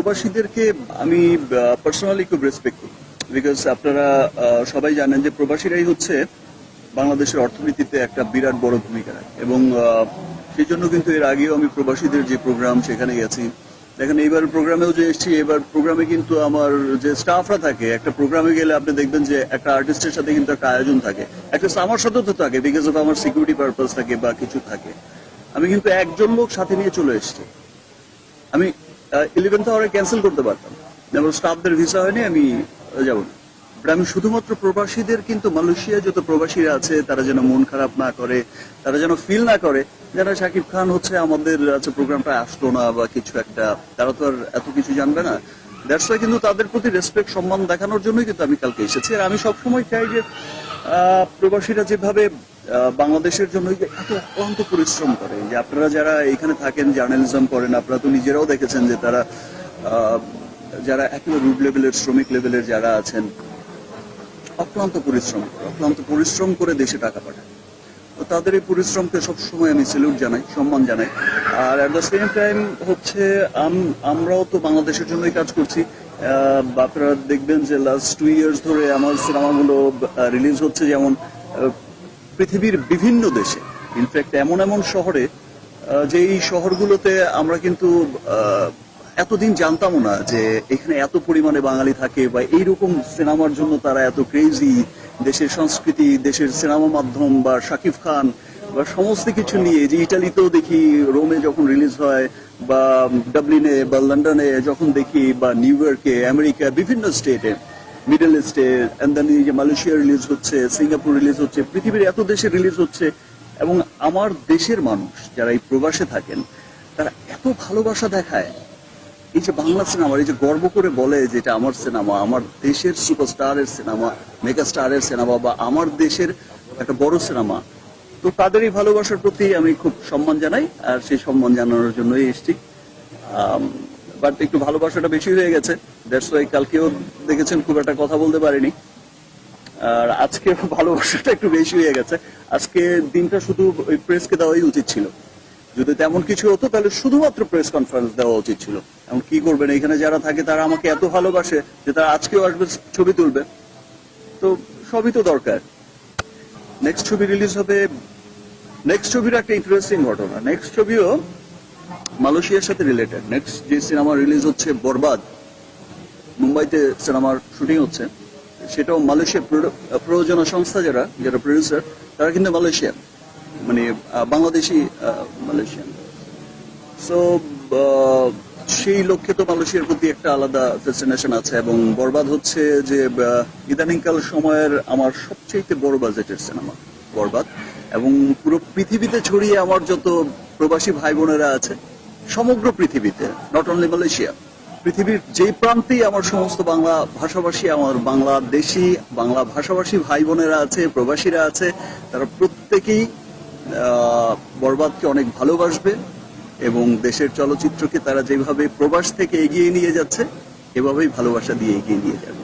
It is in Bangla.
প্রবাসীদেরকে আমি পার্সোনালি খুব রেসপেক্ট করি। বিকজ আপনারা সবাই জানেন যে প্রবাসীরাই হচ্ছে বাংলাদেশের অর্থনীতিতে একটা বিরাট বড় ভূমিকা রাখে। এবং সেই জন্য কিন্তু এর আগেও আমি প্রবাসীদের যে প্রোগ্রাম সেখানে গেছি। দেখেন, এইবার প্রোগ্রামেও যে এসেছি, এবার প্রোগ্রামে কিন্তু আমার যে স্টাফরা থাকে, একটা প্রোগ্রামে গেলে আপনি দেখবেন যে একটা আর্টিস্টের সাথে কিন্তু একটা আয়োজন থাকে। একটা আমার সাথেও তো থাকে বিকজ অফ আমার সিকিউরিটি পারপাস থাকে বা কিছু থাকে। আমি কিন্তু একজন লোক সাথে নিয়ে চলে এসেছি। আমি ইলেভেন্থ আওয়ারে ক্যান্সেল করতে পারতাম। যেমন স্টাফদের ভিসা হয়নি, আমি যাব না। But আমি শুধুমাত্র প্রবাসীদের কিন্তু মালয়েশিয়া যত প্রবাসীরা আছে, তারা যেন মন খারাপ না করে, তারা যেন ফিল না করে, যেন শাকিব খান হচ্ছে আমাদের আছে প্রোগ্রামটা আসলো না বা কিছু একটা, তারা তো আর এত কিছু জানবে না। দ্যাটস ওয়াই কিন্তু তাদের প্রতি রেসপেক্ট সম্মান দেখানোর জন্যই কিন্তু আমি কালকে এসেছি। আর আমি সবসময় চাই যে প্রবাসীরা যেভাবে বাংলাদেশের জন্য এত অক্লান্ত পরিশ্রম করে, যে আপনারা যারা এখানে থাকেন, জার্নালিজম করেন, আপনারা তো নিজেরাও দেখেছেন যে তারা যারা একেবারে রুট লেভেলের, শ্রমিক লেভেলের যারা আছেন, অক্লান্ত পরিশ্রম করে, অক্লান্ত পরিশ্রম করে দেশে টাকা পাঠায়। তো তাদের এই পরিশ্রমকে সবসময় আমি স্যালুট জানাই, সম্মান জানাই। আর অ্যাট দ্য সেম টাইম হচ্ছে, আম- আমরাও তো বাংলাদেশের জন্যই কাজ করছি। আপনারা দেখবেন যে লাস্ট টু ইয়ার্স ধরে আমার সিনেমাগুলো রিলিজ হচ্ছে যেমন পৃথিবীর বিভিন্ন দেশে ইনফ্যাক্ট এমন এমন শহরে যে এই শহরগুলোতে আমরা কিন্তু এতদিন জানতামও না যে এখানে এত পরিমাণে বাঙালি থাকে বা এইরকম সিনেমার জন্য তারা এত ক্রেজি দেশের সংস্কৃতি, দেশের সিনেমা মাধ্যম বা শাকিব খান বা সমস্ত কিছু নিয়ে, যে ইটালিতেও দেখি, রোমে যখন রিলিজ হয় বা ডাবলিনে বা লন্ডনে যখন দেখি বা নিউ ইয়র্কে, আমেরিকা, বিভিন্ন স্টেটে মিডল ইস্টে এই যে মালয়েশিয়া রিলিজ হচ্ছে সিঙ্গাপুর রিলিজ হচ্ছে, পৃথিবীর এত দেশে রিলিজ হচ্ছে, এবং আমার দেশের মানুষ যারা এই প্রবাসে থাকেন, তারা এত ভালোবাসা দেখায়। এই যে বাংলা সিনেমা এই যে গর্ব করে বলে যে এটা আমার সিনেমা আমার দেশের সুপারস্টারের সিনেমা মেগা স্টারের সিনেমা বা আমার দেশের একটা বড় সিনেমা তো তাদের এই ভালোবাসার প্রতি আমি খুব সম্মান জানাই, আর সেই সম্মান জানানোর জন্যই এসেছি। বাট একটু ভালোবাসাটা বেশি হয়ে গেছে। দ্যাটস কালকেও দেখেছেন খুব একটা কথা বলতে পারিনি। আর আজকে ভালোবাসাটা একটু বেশি হয়ে গেছে। আজকে দিনটা শুধু ওই প্রেসকে দেওয়াই উচিত ছিল। যদি তেমন কিছু হতো, তাহলে শুধুমাত্র প্রেস কনফারেন্স দেওয়া উচিত ছিল। এখন কি করবেন? এখানে যারা থাকে, তারা আমাকে এত ভালোবাসে যে তারা আজকেও আসবে, ছবি তুলবে। তো সবই তো দরকার। নেক্সট ছবি রিলিজ হবে। নেক্সট ছবির একটা ইন্টারেস্টিং ঘটনা। নেক্সট ছবিও মালয়েশিয়ার সাথে রিলেটেড নেক্সট যে সিনেমা রিলিজ হচ্ছে বরবাদ, মুম্বাইতে সিনেমার শুটিং হচ্ছে, সেটাও মালয়েশিয়া প্রো- প্রযোজনা সংস্থা যারা যারা প্রডিউসার তারা কিন্তু মালয়েশিয়ান। মানে বাংলাদেশি মালয়েশিয়ান। সো সেই লক্ষ্যে তো মালয়েশিয়ার প্রতি একটা আলাদা ফ্যাসিনেশন আছে এবং বরবাদ হচ্ছে যে ইদানিংকাল সময়ের আমার সবচেয়ে বড় বাজেটের সিনেমা বরবাদ। এবং পুরো পৃথিবীতে ছড়িয়ে আমার যত প্রবাসী ভাই বোনেরা আছে, সমগ্র পৃথিবীতে নট অনলি মালয়েশিয়া পৃথিবীর যেই প্রান্তেই আমার সমস্ত বাংলা ভাষাভাষী, আমার বাংলাদেশি, বাংলা ভাষাভাষী ভাই বোনেরা আছে, প্রবাসীরা আছে, তারা প্রত্যেকেই বরবাদকে অনেক ভালোবাসবে এবং দেশের চলচ্চিত্রকে তারা যেভাবে প্রবাস থেকে এগিয়ে নিয়ে যাচ্ছে, এভাবেই ভালোবাসা দিয়ে এগিয়ে নিয়ে যাবে।